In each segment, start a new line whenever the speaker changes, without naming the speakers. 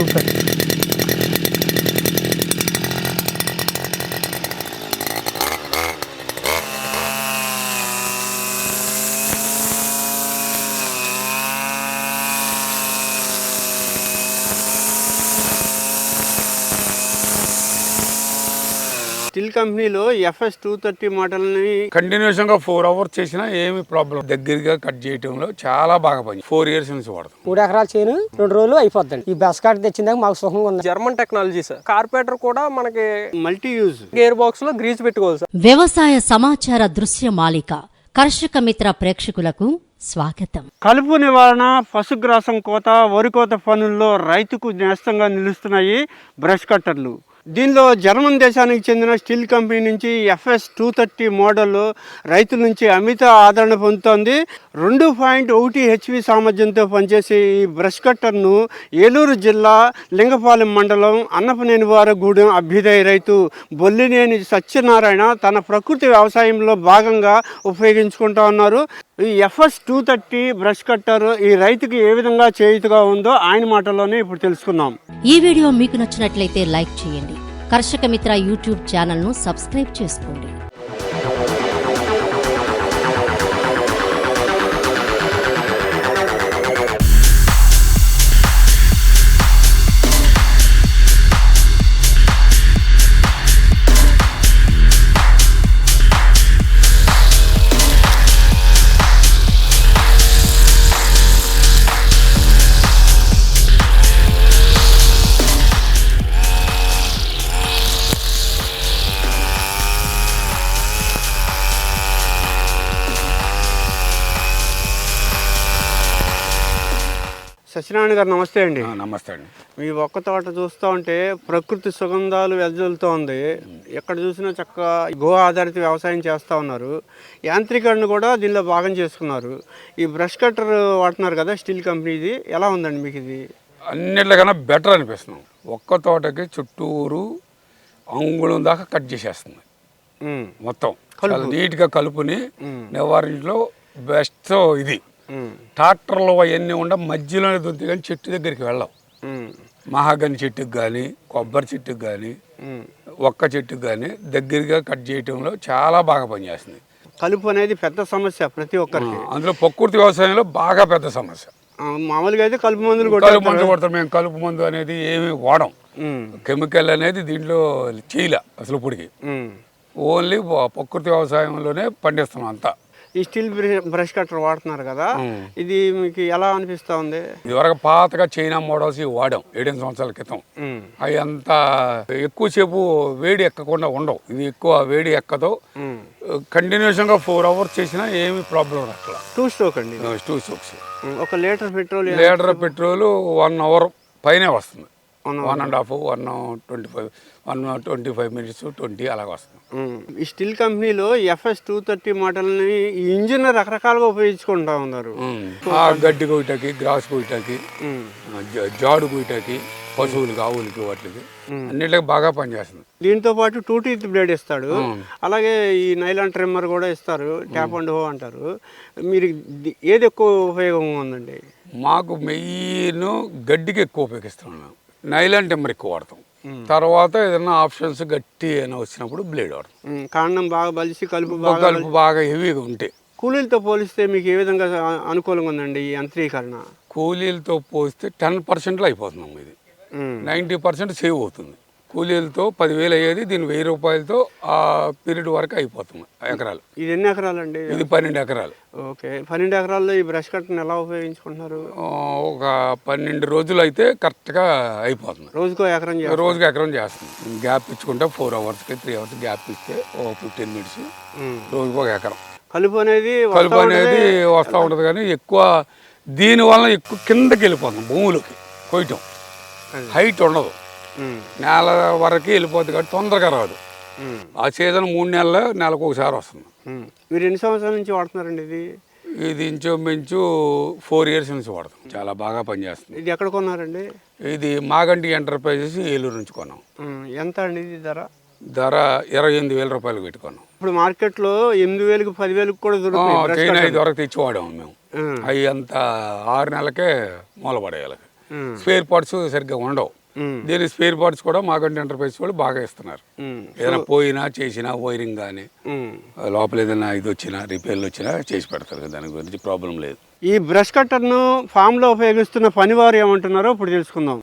Two thirty
Stihl కంపెనీలో FS two thirty మోడల్ని
కంటిన్యూషన్గా ఫోర్ అవర్స్ చేసినా ఏమి ప్రాబ్లం దగ్గరగా కట్ చేయటంలో చాలా బాగా పని. ఫోర్ ఇయర్స్ నుంచి వాడతాం.
మూడు ఎకరాల చేను రెండు రోజులు అయిపోద్దండి. ఈ బస్ కార్డు తెచ్చిందాక మాకు సుఖంగా ఉంది.
జర్మన్ టెక్నాలజీ సార్ కార్పొరేటర్ కూడా మనకి
మల్టీ యూజ్
గేర్ బాక్స్లో గ్రీజ్ పెట్టుకోవాలి సార్
వ్యవసాయ సమాచార దృశ్య మాలిక. కర్షక మిత్ర ప్రేక్షకులకు స్వాగతం.
కలుపు నివారణ పశుగ్రాసం కోత వరి కోత పనుల్లో రైతుకు నేస్తంగా నిలుస్తున్నాయి బ్రష్ కట్టర్లు. దీనిలో జర్మన్ దేశానికి చెందిన స్టీల్ కంపెనీ నుంచి ఎఫ్ఎస్ టూ థర్టీ మోడల్ రైతుల నుంచి అమిత ఆదరణ పొందుతోంది. రెండు పాయింట్ ఒకటి హెచ్వి సామర్థ్యంతో పనిచేసే ఈ బ్రష్ కట్టర్ను ఏలూరు జిల్లా లింగపాలెం మండలం అన్నపనేనివారగూడెం అభ్యుదయ రైతు బొల్లినేని సత్యనారాయణ తన ప్రకృతి వ్యవసాయంలో భాగంగా ఉపయోగించుకుంటా ఉన్నారు. ఈ FS two thirty brush cutter ఈ రైతుకి ఏ విధంగా చేయుతుగా ఉందో ఆయన మాటల్లోనే ఇప్పుడు తెలుసుకుందాం.
ఈ వీడియో మీకు నచ్చినట్లయితే లైక్ చేయండి. కర్షక మిత్ర యూట్యూబ్ ఛానల్ను సబ్స్క్రైబ్ చేసుకోండి.
సత్యనారాయణ గారు నమస్తే అండి.
నమస్తే అండి.
మీ ఒక్క తోట చూస్తూ ఉంటే ప్రకృతి సుగంధాలు వెదజల్లుతూ ఉంది. ఎక్కడ చూసినా చక్కగా గో ఆధారిత వ్యవసాయం చేస్తూ ఉన్నారు. యాంత్రీకరణ కూడా దీనిలో భాగం చేసుకున్నారు. ఈ బ్రష్ కట్టర్ వాడుతున్నారు కదా స్టీల్ కంపెనీది ఎలా ఉందండి మీకు ఇది?
అన్నిటికన్నా బెటర్ అనిపిస్తున్నాం ఒక్క తోటకి చుట్టూరు అంగుళం దాకా కట్ చేసేస్తుంది. మొత్తం. నీట్గా కలుపుని నివారించలో బెస్ట్ ఇది. ట్రాక్టర్లు అవన్నీ ఉండ మధ్యలోనే దొరికి కానీ చెట్టు దగ్గరికి వెళ్ళాం మహాగని చెట్టుకి కానీ కొబ్బరి చెట్టుకి కానీ. ఒక్క చెట్టుకి కానీ దగ్గరగా కట్ చేయటంలో చాలా బాగా పనిచేస్తుంది.
కలుపు అనేది పెద్ద సమస్య ప్రతి ఒక్కరికి.
అందులో ప్రకృతి వ్యవసాయంలో బాగా పెద్ద సమస్య.
మామూలుగా అయితే కలుపు మందులు కూడా
కలుపు మందు కొడతాం మేము కలుపు మందు అనేది ఏమి వాడం. కెమికల్ అనేది దీంట్లో చేయలే అసలు ఇప్పటికి. ఓన్లీ ప్రకృతి వ్యవసాయంలోనే పండిస్తున్నాం అంతా.
ఈ స్టీల్ బ్ర- బ్రష్ కట్టర్ వాడుతున్నారు కదా ఇది మీకు ఎలా అనిపిస్తా ఉంది?
ఇదివరకు పాతగా చైనా మోడల్స్ వాడాం ఏడెనిమిది సంవత్సరాల క్రితం. అవి అంత ఎక్కువసేపు వేడి ఎక్కకుండా ఉండవు. ఇది ఎక్కువ వేడి ఎక్కదు.
ఉమ్.
కంటిన్యూషన్గా ఫోర్ అవర్స్ చేసినా ఏమి ప్రాబ్లం రాట్లా.
టూ స్ట్రోక్ అండి
టూ
ఉమ్, ఒక litre petrol
litre petrol one hour పైనే వస్తుంది. One and half one twenty five one twenty five minutes twenty అలాగ వస్తుంది.
ఉమ్. ఈ స్టీల్ కంపెనీలో ఎఫ్ఎస్ టూ థర్టీ మోడల్ని ఈ ఇంజిన్ రకరకాలుగా ఉపయోగించుకుంటా ఉన్నారు.
ఆ గడ్డి కొయ్యటాకి గ్రాస్. ఆ జా- జాడు కొయ్యటాకి పశువులకి ఆవులకి వాటికి అన్నిటికి బాగా పనిచేస్తుంది.
దీంతో పాటు టూ టీత్ బ్లేడ్ ఇస్తాడు. అలాగే ఈ నైలాన్ ట్రిమ్మర్ కూడా ఇస్తారు. ట్యాప్ అండ్ హో అంటారు. మీరు ఏది ఎక్కువ ఉపయోగంగా ఉందండి?
మాకు మెయిన్ గడ్డికి ఎక్కువ ఉపయోగిస్తున్నాం. నైలాన్ టెంబర్ ఎక్కువ వాడతాం. తర్వాత ఏదైనా ఆప్షన్స్ గట్టి అయినా వచ్చినప్పుడు బ్లేడ్ వాడతాం.
కాండం బాగా బలిసి కలుపు బాగా
కలుపు బాగా హెవీగా ఉంటాయి
కూలీలతో పోలిస్తే మీకు ఏ విధంగా అనుకూలంగా ఉందండి ఈ యంత్రీకరణ
కూలీలతో పోస్తే టెన్ పర్సెంట్లో అయిపోతున్నాం ఇది. నైంటీ పర్సెంట్ సేవ్ అవుతుంది. కూలీలతో పదివేలు అయ్యేది దీని వెయ్యి రూపాయలతో ఆ పీరియడ్ వరకు అయిపోతుంది ఎకరాలు.
ఇది ఎన్ని ఎకరాలండి?
ఇది పన్నెండు ఎకరాలు.
ఓకే. పన్నెండు ఎకరాల్లో ఈ బ్రష్ కట్టను ఎలా ఉపయోగించుకుంటున్నారు?
ఒక పన్నెండు రోజులు అయితే కరెక్ట్గా అయిపోతుంది.
రోజుకో ఎకరం
రోజుకి ఎకరం చేస్తుంది. గ్యాప్ ఇచ్చుకుంటే ఫోర్ అవర్స్కి త్రీ అవర్స్ గ్యాప్ ఇస్తే ఓ ఫిఫ్టీన్ మినిట్స్. రోజుకి ఒక ఎకరం.
కలుపు అనేది
కలుపు అనేది. వస్తూ ఉంటుంది కానీ ఎక్కువ దీనివల్ల ఎక్కువ కిందకి వెళ్ళిపోతుంది భూములకి. కొయ్యటం. హైట్ ఉండదు. నేల వరకు వెళ్ళిపోతుంది కాబట్టి తొందరగా రాదు. ఆ సీజన్ మూడు నెలలు నెలకు ఒకసారి వస్తుంది.
మీరు ఎన్ని సంవత్సరాల నుంచి వాడుతున్నారండి ఇది
ఇది ఇంచుమించు ఫోర్ ఇయర్స్ నుంచి వాడతాం చాలా బాగా పనిచేస్తుంది
ఇది ఎక్కడ కొన్నారండి
ఇది మాగంటి ఎంటర్ప్రైజెస్ ఏలూరు నుంచి కొన్నాం.
ఎంత అండి ఇది ధర
ధర ఇరవై ఎనిమిది వేల రూపాయలు పెట్టుకున్నాం
ఇప్పుడు మార్కెట్లో ఎనిమిది వేలకు పదివేలకు కూడా దొరుకుతాయి
చైనా. ఇది వరకు తెచ్చి వాడాము మేము. అవి అంత ఆరు నెలలకే మూలపడేయాలి స్పేర్ పార్ట్స్ సరిగ్గా ఉండవు. దీని స్పేర్ పార్ట్స్ కూడా మాగంటి ఎంటర్ప్రైజ్ వాళ్ళు బాగా ఇస్తున్నారు. ఏదైనా పోయినా చేసినా వైరింగ్ కానీ. లోపల ఏదైనా ఇది వచ్చినా రిపేర్లు వచ్చినా చేసి పెడతారు దాని గురించి ప్రాబ్లం లేదు
ఈ బ్రష్ కట్టర్ను ఫామ్లో ఉపయోగిస్తున్న పనివారు ఏమంటున్నారో ఇప్పుడు తెలుసుకుందాం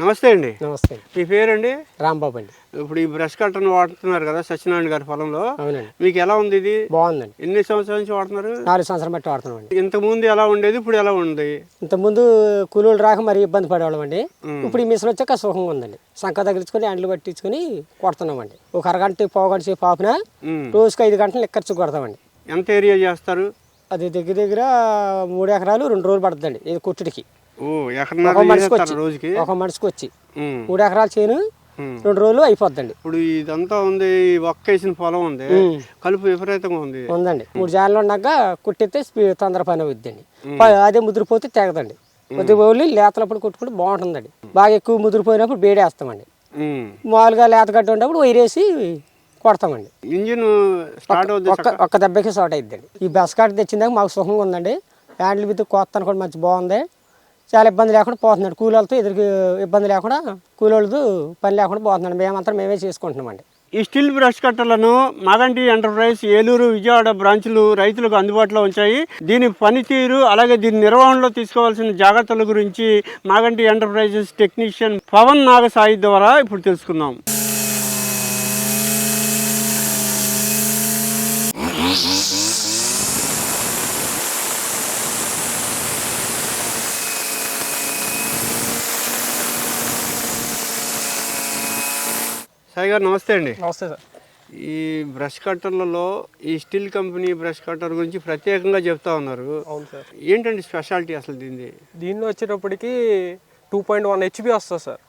నమస్తే అండి.
నమస్తే
మీ పేరండి?
రాంబాబు అండి.
ఇప్పుడు ఈ బ్రష్ కట్టర్ను వాడుతున్నారు కదా సత్యనారాయణ గారి పొలంలో.
అవునండి.
మీకు ఎలా ఉంది ఇది?
బాగుందండి.
ఎన్ని సంవత్సరాల నుంచి వాడుతున్నారు?
నాలుగు సంవత్సరం బట్టి వాడుతున్నాం అండి
ఇంతకుముందు ఎలా ఉండేది? ఇప్పుడు ఎలా ఉంది?
ఇంతకుముందు కూలీలు రాక మరీ ఇబ్బంది పడేవాళ్ళం అండి. ఇప్పుడు ఈ మిషన్ వచ్చాక సుఖంగా ఉందండి. సంక తగిలించుకొని అండ్లు పట్టించుకొని కొడుతున్నామండి. ఒక అరగంట పావుగంట సేపు ఆపిన. రోజుకి ఐదు గంటలు ఎక్కర్చి కొడతామండి.
ఎంత ఏరియా చేస్తారు?
అది దగ్గర దగ్గర మూడు ఎకరాలు రెండు రోజులు పడుతుందండి. ఇది కుట్టుడికి. ఒక మనిషికి వచ్చి
రోజుకి?
ఒక మనిషికి వచ్చి. మూడు ఎకరాలు చేయను. రెండు రోజులు అయిపోద్దండి.
ఇప్పుడు ఇదంతా ఉంది ఈ ఒక్కేసిన పొలం ఉంది కలుపు విపరీతంగా ఉంది.
ఉందండి. మూడు జాన్లు ఉన్నాక కుట్టితే స్పీ- తొందర పని అవుద్దండి అదే ముదిరిపోతే తెగదండి. కొద్దిగా పోలి లేతలప్పుడు కొట్టుకుంటే బాగుంటుందండి. బాగా ఎక్కువ ముదిరిపోయినప్పుడు వేడేస్తామండి
ఉమ్.
మామూలుగా లేతగడ్డ ఉన్నప్పుడు వైరేసి కొడతామండి.
ఇంజిన్ స్టార్ట్
ఒక్క ఒక్క దెబ్బకి షార్ట్ అయిద్దండి. ఈ బస్ కార్డు తెచ్చిందాక మాకు సుఖంగా ఉందండి. హ్యాండిల్ మీద కొత్త కూడా మంచి బాగుంది. చాలా ఇబ్బంది లేకుండా పోతున్నాడు. కూలీలతో ఎదురు ఇబ్బంది లేకుండా కూలీలతో పని లేకుండా పోతున్నాడు. మేమంతా మేమే చేసుకుంటున్నామండి
ఈ స్టీల్ బ్రష్ కట్టలను మాగంటి ఎంటర్ప్రైజ్ ఏలూరు విజయవాడ బ్రాంచ్లు రైతులకు అందుబాటులో ఉంచాయి. దీని పనితీరు అలాగే దీని నిర్వహణలో తీసుకోవాల్సిన జాగ్రత్తల గురించి మాగంటి ఎంటర్ప్రైజెస్ టెక్నీషియన్ పవన్ నాగసాయి ద్వారా ఇప్పుడు తెలుసుకుందాం. సాయి గారు నమస్తే అండి.
నమస్తే సార్.
ఈ బ్రష్ కట్టర్లలో ఈ స్టీల్ కంపెనీ బ్రష్ కట్టర్ గురించి ప్రత్యేకంగా చెప్తా ఉన్నారు.
అవును సార్.
ఏంటండి స్పెషాలిటీ అసలు దీనిది?
దీనిలో వచ్చేటప్పటికి టూ పాయింట్ వన్ హెచ్పి వస్తుంది సార్.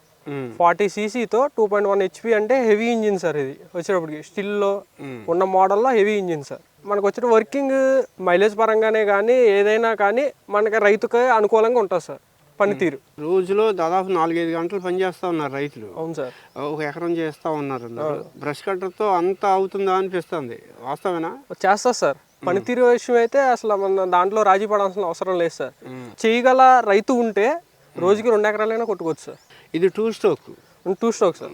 ఫార్టీ సీసీతో టూ పాయింట్ వన్ హెచ్పి అంటే హెవీ ఇంజిన్ సార్ ఇది వచ్చేటప్పటికి. స్టిల్లో ఉన్న మోడల్లో హెవీ ఇంజిన్ సార్. మనకు వచ్చే వర్కింగ్ మైలేజ్ పరంగానే కానీ ఏదైనా కానీ మనకి రైతుకి అనుకూలంగా ఉంటుంది సార్. పనితీరు.
రోజులో దాదాపు నాలుగైదు గంటలు పని చేస్తా ఉన్నారు రైతులు.
అవును సార్.
ఒక ఎకరం చేస్తా ఉన్నారు. బ్రష్ కట్టర్తో అంత అవుతుందా అనిపిస్తుంది. వాస్తవేనా
చేస్తా సార్. పనితీరు విషయం అయితే అసలు మన దాంట్లో రాజీ పడాల్సిన అవసరం లేదు సార్. చేయగల రైతు ఉంటే రోజుకి రెండు ఎకరాలైనా కొట్టుకోవచ్చు సార్.
ఇది two stroke.
Two stroke sir.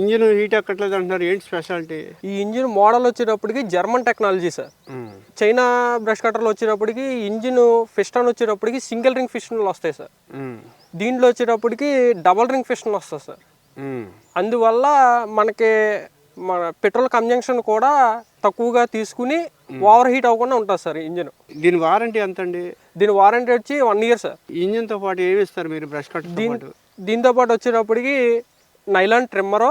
Engine heat ఎక్కట్లేదు అంటున్నారు. ఏంటి స్పెషాలిటీ?
ఈ ఇంజిన్ మోడల్ వచ్చేటప్పటికి German technology sir. China brush కట్టర్లు వచ్చేటప్పటికి ఇంజిన్ ఫిస్టన్ వచ్చేటప్పటికి సింగిల్ రింగ్ ఫిస్టన్లు వస్తాయి సార్. దీంట్లో వచ్చేటప్పటికి డబల్ రింగ్ ఫిస్టన్ వస్తుంది సార్. అందువల్ల మనకి మన పెట్రోల్ కన్జంక్షన్ కూడా తక్కువగా తీసుకుని ఓవర్ హీట్ అవ్వకుండా ఉంటుంది సార్ ఇంజిన్.
దీని వారంటీ ఎంత అండి
దీని వారంటీ వచ్చి వన్ ఇయర్ సార్.
ఇంజిన్తో పాటు ఏమి ఇస్తారు మీరు బ్రష్ పాటు?
దీంతో పాటు వచ్చేటప్పటికి nylon trimmer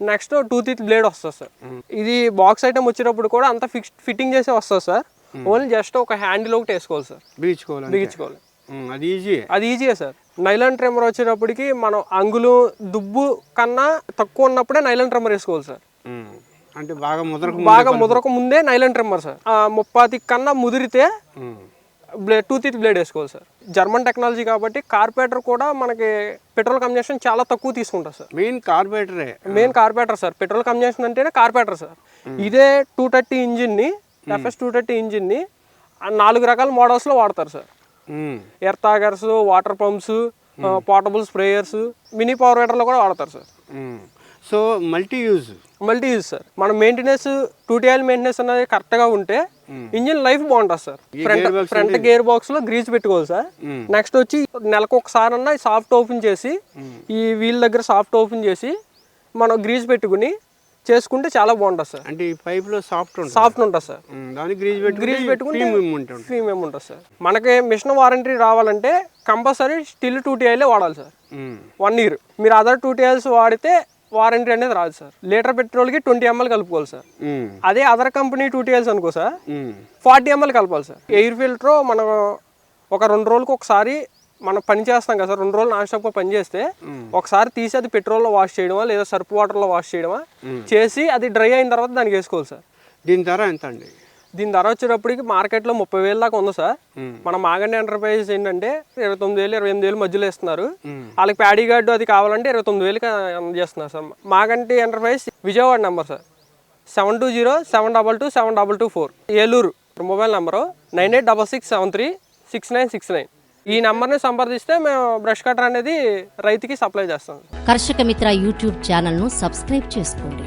next two teeth blade వస్తుంది సార్. ఇది బాక్స్ ఐటమ్ వచ్చేటప్పుడు కూడా అంత ఫిక్స్ ఫిట్టింగ్ చేసే వస్తుంది సార్. ఓన్లీ జస్ట్ ఒక హ్యాండిల్ ఒకటి వేసుకోవాలి సార్.
బిగించుకోవాలి
బిగించుకోవాలి
అది ఈజీ
అది ఈజీయే సార్. నైలాన్ ట్రిమ్మర్ వచ్చేటప్పటికి మనం అంగులు దుబ్బు కన్నా తక్కువ ఉన్నప్పుడే నైలాన్ ట్రిమ్మర్ వేసుకోవాలి సార్.
అంటే బాగా ముదరకు
బాగా ముదరక ముందే నైలాన్ ట్రిమ్మర్ సార్. ఆ, ముప్పాతి కన్నా ముదిరితే బ్లేడ్ టూ టీత్ బ్లేడ్ వేసుకోవాలి సార్. జర్మన్ టెక్నాలజీ కాబట్టి కార్పొరేటర్ కూడా మనకి పెట్రోల్ కన్జంక్షన్ చాలా తక్కువ తీసుకుంటారు sir.
Main కార్బోరేటరే
main carburettor sir. Petrol consumption అంటేనే కార్పొరేటర్ సార్. ఇదే టూ థర్టీ ఇంజిన్ని ఎఫ్ఎస్ టూ థర్టీ ఇంజిన్ని నాలుగు రకాల మోడల్స్లో వాడతారు sir.
Um,
earth augers water pumps portable sprayers mini power వేటర్లో కూడా వాడతారు sir.
So multi use
multi use sir. మన maintenance two T oil maintenance అనేది కరెక్ట్గా ఉంటే ఇంజిన్ లైఫ్ బాగుంటుంది సార్. ఫ్రంట్ ఫ్రంట్ గేర్ బాక్స్లో గ్రీస్ పెట్టుకోవాలి సార్. నెక్స్ట్ వచ్చి నెలకు ఒకసారి అన్న సాఫ్ట్ ఓపెన్ చేసి ఈ వీల్ దగ్గర సాఫ్ట్ ఓపెన్ చేసి మనం గ్రీస్ పెట్టుకుని చేసుకుంటే చాలా బాగుంటుంది సార్.
అంటే ఈ పైప్లో సాఫ్ట్
సాఫ్ట్ ఉంటుంది సార్.
దానికి గ్రీజ్ పెట్టి
గ్రీస్ పెట్టుకుంటే
ఉంటుంది.
ప్రీమియం ఉంటుంది సార్. మనకి మిషన్ వారంటీ రావాలంటే కంపల్సరీ స్టిల్ టూ టీఐలే వాడాలి సార్. వన్ ఇయర్ మీరు అదర్ టూ టీఎల్స్ వాడితే వారంటీ అనేది రాదు సార్. లీటర్ పెట్రోల్కి ట్వంటీ ఎంఎల్ కలుపుకోవాలి సార్. అదే other company two T oils అనుకో సార్. ఫార్టీ ఎంఎల్ కలపాలి సార్. ఎయిర్ ఫిల్టర్ మనం ఒక రెండు రోజులకు ఒకసారి మనం పని చేస్తాం కదా సార్. రెండు రోజులు నాన్ స్టాప్గా పని చేస్తే ఒకసారి తీసి అది పెట్రోల్లో వాష్ చేయడమా లేదా సర్ఫ్ వాటర్లో వాష్ చేయడమా చేసి అది డ్రై అయిన తర్వాత దానికి వేసుకోవాలి సార్.
దీని ధర ఎంత అండి
దీని ధర వచ్చేటప్పటికి మార్కెట్లో ముప్పై వేలు దాకా ఉంది సార్. మన మాగండి ఎంటర్ప్రైజెస్ ఏంటంటే ఇరవై తొమ్మిది వేలు ఇరవై ఎనిమిది వేలు మధ్యలో ఇస్తున్నారు వాళ్ళకి ప్యాడీ గార్డు అది కావాలంటే ఇరవై తొమ్మిది వేలకి అందజేస్తున్నారు sir. Maganti enterprise Vijayawada number sir. Seven two zero seven double two seven double two four. Eluru. Mobile number nine eight double six seven three six nine six nine. ఈ నెంబర్ని సంప్రదిస్తే మేము బ్రష్ కటర్ అనేది రైతుకి supply చేస్తాం.
కర్షక మిత్ర YouTube ఛానల్ను సబ్స్క్రైబ్ చేసుకోండి.